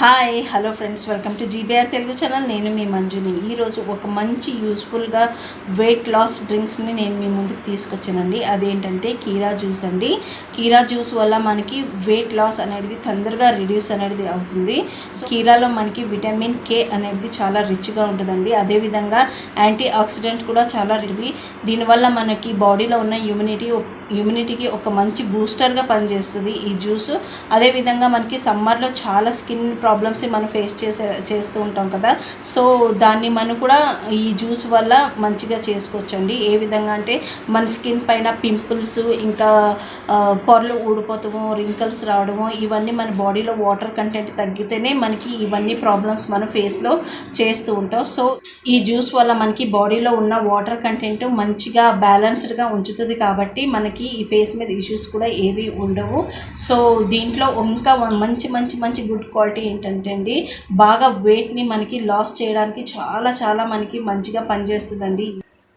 Hi hello friends welcome to GBR Telugu channel నేను మీ మంజుని. ఈరోజు ఒక మంచి యూస్ఫుల్గా వెయిట్ లాస్ డ్రింక్స్ని నేను మీ ముందుకు తీసుకొచ్చానండి. అదేంటంటే కీరా జ్యూస్ అండి. కీరా జ్యూస్ వల్ల మనకి వెయిట్ లాస్ అనేది తొందరగా రిడ్యూస్ అనేది అవుతుంది. సో కీరాలో మనకి విటమిన్ కే అనేది చాలా రిచ్గా ఉంటుందండి. అదేవిధంగా యాంటీ ఆక్సిడెంట్ కూడా చాలా రివి దీనివల్ల మనకి బాడీలో ఉన్న ఇమ్యూనిటీ ఇమ్యూనిటీకి ఒక మంచి బూస్టర్గా పనిచేస్తుంది ఈ జ్యూస్ అదేవిధంగా మనకి సమ్మర్లో చాలా స్కిన్ ప్రాబ్లమ్స్ మనం ఫేస్ చేసే చేస్తూ ఉంటాం కదా. సో దాన్ని మనం కూడా ఈ జ్యూస్ వల్ల మంచిగా చేసుకోవచ్చండి. ఏ విధంగా అంటే మన స్కిన్ పైన పింపుల్స్ ఇంకా పొరలు ఊడిపోతాము రింకల్స్ రావడము ఇవన్నీ మన బాడీలో వాటర్ కంటెంట్ తగ్గితేనే మనకి ఇవన్నీ ప్రాబ్లమ్స్ మనం ఫేస్లో చేస్తూ ఉంటాం. సో ఈ జ్యూస్ వల్ల మనకి బాడీలో ఉన్న వాటర్ కంటెంట్ మంచిగా బ్యాలెన్స్డ్గా ఉంచుతుంది కాబట్టి మనకి ఈ ఫేస్ మీద ఇష్యూస్ కూడా ఏవి ఉండవు. సో దీంట్లో ఇంకా మంచి మంచి మంచి గుడ్ క్వాలిటీ ఏంటంటే అండి బాగా వెయిట్ని మనకి లాస్ చేయడానికి చాలా చాలా మనకి మంచిగా పనిచేస్తుందండి.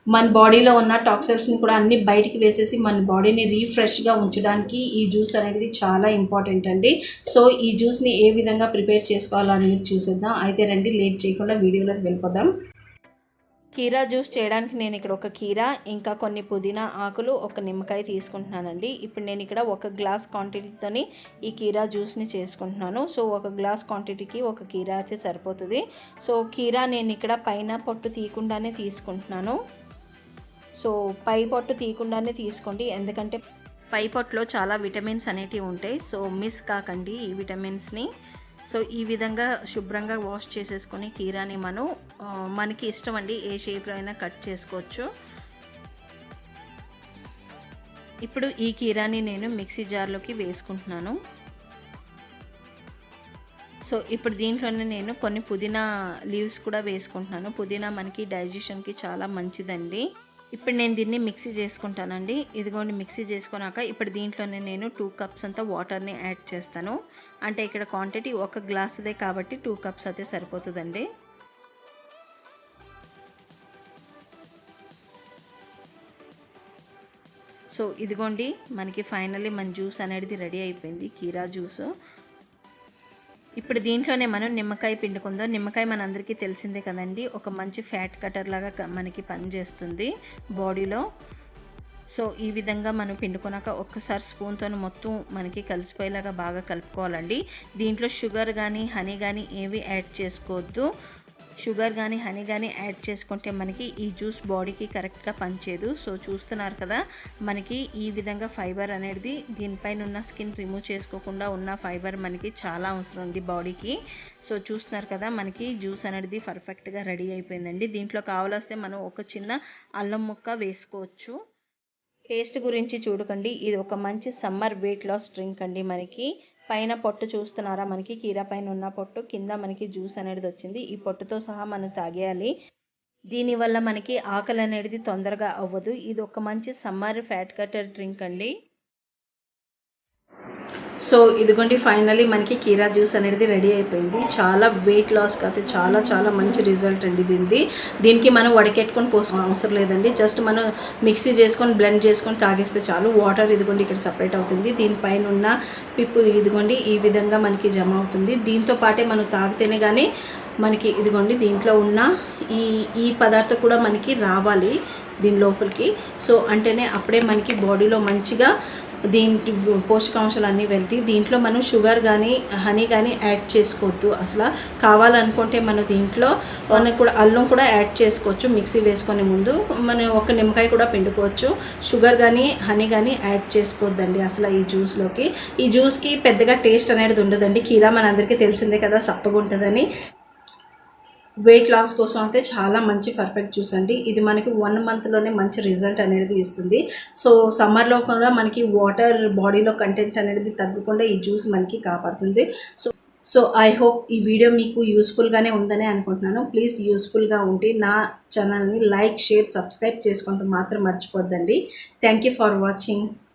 మన బాడీలో ఉన్న టాక్సిల్స్ని కూడా అన్ని బయటికి వేసేసి మన బాడీని రీఫ్రెష్గా ఉంచడానికి ఈ జ్యూస్ అనేది చాలా ఇంపార్టెంట్ అండి. సో ఈ జ్యూస్ని ఏ విధంగా ప్రిపేర్ చేసుకోవాలనేది చూసేద్దాం. అయితే రండి లేట్ చేయకుండా వీడియోలోకి వెళ్ళిపోదాం. కీరా జ్యూస్ చేయడానికి నేను ఇక్కడ ఒక కీరా ఇంకా కొన్ని పుదీనా ఆకులు ఒక నిమ్మకాయ తీసుకుంటున్నానండి. ఇప్పుడు నేను ఇక్కడ ఒక గ్లాస్ క్వాంటిటీతోని ఈ కీరా జ్యూస్ని చేసుకుంటున్నాను. సో ఒక గ్లాస్ క్వాంటిటీకి ఒక కీరా అయితే సరిపోతుంది. సో కీరా నేను ఇక్కడ పైన పొట్టు తీయకుండానే తీసుకుంటున్నాను. సో పై పొట్టు తీయకుండానే తీసుకోండి. ఎందుకంటే పై పొట్టులో చాలా విటమిన్స్ అనేటివి ఉంటాయి. సో మిస్ కాకండి ఈ విటమిన్స్ని. సో ఈ విధంగా శుభ్రంగా వాష్ చేసేసుకొని కీరాని మనం మనకి ఇష్టం అండి ఏ షేప్లో అయినా కట్ చేసుకోవచ్చు. ఇప్పుడు ఈ కీరాని నేను మిక్సీ జార్లోకి వేసుకుంటున్నాను. సో ఇప్పుడు దీంట్లోనే నేను కొన్ని పుదీనా లీవ్స్ కూడా వేసుకుంటున్నాను. పుదీనా మనకి డైజెషన్కి చాలా మంచిదండి. ఇప్పుడు నేను దీన్ని మిక్సీ చేసుకుంటానండి. ఇదిగోండి మిక్సీ చేసుకున్నాక ఇప్పుడు దీంట్లోనే నేను టూ కప్స్ అంతా వాటర్ని యాడ్ చేస్తాను. అంటే ఇక్కడ క్వాంటిటీ ఒక గ్లాసుదే కాబట్టి టూ కప్స్ అయితే సరిపోతుందండి. సో ఇదిగోండి మనకి ఫైనల్లీ మన జ్యూస్ అనేది రెడీ అయిపోయింది కీరా జ్యూస్ ఇప్పుడు దీంట్లోనే మనం నిమ్మకాయ పిండుకుందాం. నిమ్మకాయ మనందరికీ తెలిసిందే కదండి. ఒక మంచి ఫ్యాట్ కటర్ లాగా మనకి పనిచేస్తుంది బాడీలో. సో ఈ విధంగా మనం పిండుకున్నాక ఒక్కసారి స్పూన్తో మొత్తం మనకి కలిసిపోయేలాగా బాగా కలుపుకోవాలండి. దీంట్లో షుగర్ కానీ హనీ కానీ ఏవి యాడ్ చేసుకోవద్దు. షుగర్ కానీ హనీ కానీ యాడ్ చేసుకుంటే మనకి ఈ జ్యూస్ బాడీకి కరెక్ట్గా పనిచేయదు. సో చూస్తున్నారు కదా మనకి ఈ విధంగా ఫైబర్ అనేది దీనిపైన ఉన్న స్కిన్ రిమూవ్ చేసుకోకుండా ఉన్న ఫైబర్ మనకి చాలా అవసరం ఉంది బాడీకి. సో చూస్తున్నారు కదా మనకి జ్యూస్ అనేది పర్ఫెక్ట్గా రెడీ అయిపోయిందండి. దీంట్లో కావాలొస్తే మనం ఒక చిన్న అల్లం ముక్క వేసుకోవచ్చు. టేస్ట్ గురించి చూడకండి. ఇది ఒక మంచి సమ్మర్ వెయిట్ లాస్ డ్రింక్ అండి మనకి. పైన పొట్టు చూస్తున్నారా? మనకి కీరా పైన ఉన్న పొట్టు కింద మనకి జ్యూస్ అనేది వచ్చింది. ఈ పొట్టుతో సహా మనం తాగేయాలి. దీనివల్ల మనకి ఆకలి అనేది తొందరగా అవ్వదు. ఇది ఒక మంచి సమ్మర్ ఫ్యాట్ కట్టర్ డ్రింక్ అండి. సో ఇదిగోండి ఫైనలీ మనకి కీరా జ్యూస్ అనేది రెడీ అయిపోయింది. చాలా వెయిట్ లాస్కి అయితే చాలా చాలా మంచి రిజల్ట్ అండి దీనిది. దీనికి మనం వడకెట్టుకొని పోసుకో అవసరం లేదండి. జస్ట్ మనం మిక్సీ చేసుకొని బ్లెండ్ చేసుకొని తాగేస్తే చాలు. వాటర్ ఇదిగోండి ఇక్కడ సపరేట్ అవుతుంది. దీనిపైన ఉన్న పిప్పు ఇదిగోండి ఈ విధంగా మనకి జమ అవుతుంది. దీంతో పాటే మనం తాగితేనే కానీ మనకి ఇదిగోండి దీంట్లో ఉన్న ఈ ఈ పదార్థం కూడా మనకి రావాలి. దీని లోపలికి. సో అంటేనే అప్పుడే మనకి బాడీలో మంచిగా దీంట్ పోషకాంశాలు అన్నీ వెళ్తాయి. దీంట్లో మనం షుగర్ కానీ హనీ కానీ యాడ్ చేసుకోవద్దు. అసలు కావాలనుకుంటే మనం దీంట్లో మనం కూడా అల్లం కూడా యాడ్ చేసుకోవచ్చు మిక్సీ వేసుకునే ముందు. మనం ఒక నిమ్మకాయ కూడా పిండుకోవచ్చు. షుగర్ కానీ హనీ కానీ యాడ్ చేసుకోవద్దండి అసలు ఈ జ్యూస్లోకి ఈ జ్యూస్కి పెద్దగా టేస్ట్ అనేది ఉండదండి. కీరా మనందరికీ తెలిసిందే కదా సప్పగా ఉంటుందని వెయిట్ లాస్ కోసం అయితే చాలా మంచి పర్ఫెక్ట్ జ్యూస్ అండి. ఇది మనకి వన్ మంత్లోనే మంచి రిజల్ట్ అనేది ఇస్తుంది. సో సమ్మర్లో కూడా మనకి వాటర్ బాడీలో కంటెంట్ అనేది తగ్గకుండా ఈ జ్యూస్ మనకి కాపాడుతుంది. సో సో ఐ హోప్ ఈ వీడియో మీకు యూస్ఫుల్గానే ఉందని అనుకుంటున్నాను. ప్లీజ్ యూస్ఫుల్గా ఉంటే నా ఛానల్ని లైక్ షేర్ సబ్స్క్రైబ్ చేసుకుంటూ మాత్రం మర్చిపోద్దండి. Thank you for watching.